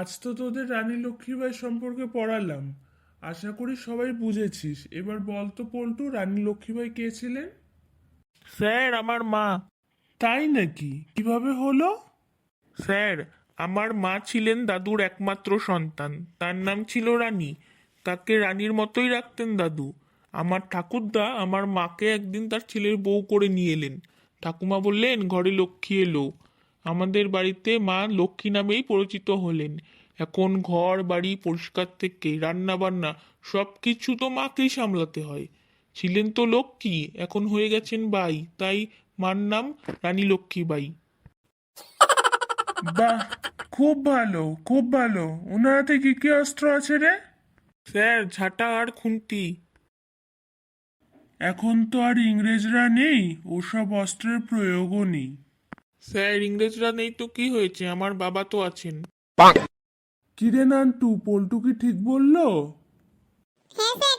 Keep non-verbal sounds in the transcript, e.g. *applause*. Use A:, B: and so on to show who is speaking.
A: আজ তো তোদের রানী লক্ষ্মীবাই সম্পর্কে পড়ালাম। আশা করি সবাই বুঝেছিস। এবার বল তো পল্টু রানী লক্ষ্মীবাই কে ছিলেন?
B: স্যার আমার মা।
A: তাই নাকি? কীভাবে হলো?
B: স্যার আমার মা ছিলেন দাদুর একমাত্র সন্তান। তার নাম ছিল রানী। তাকে রানীর মতোই রাখতেন দাদু। আমার ঠাকুরদা আমার মাকে একদিন তার ছেলের বউ করে নিয়ে এলেন। ঠাকুমা বললেন ঘরে লক্ষ্মী এলো। আমাদের বাড়িতে মা লক্ষ্মী নামেই পরিচিত হলেন। এখন ঘর বাড়ি পরিষ্কার থেকে রান্না বান্না সব কিছু তো মাকেই সামলাতে হয়। ছিলেন তো লক্ষ্মী এখন হয়ে গেছেন বাই। তাই মার নাম রানী লক্ষ্মী বাই। *laughs*
A: বাহ খুব ভালো খুব ভালো। ওনার হাতে কি কি অস্ত্র আছে রে?
B: স্যার ঝাঁটা আর খুন্তি।
A: এখন তো আর ইংরেজরা নেই ওসব অস্ত্রের প্রয়োগও নেই।
B: স্যার ইংরেজরা নেই তো কি হয়েছে? আমার বাবা তো আছেন।
A: কিরে নান্টু পল্টু কি ঠিক বলল?
C: হ্যাঁ স্যার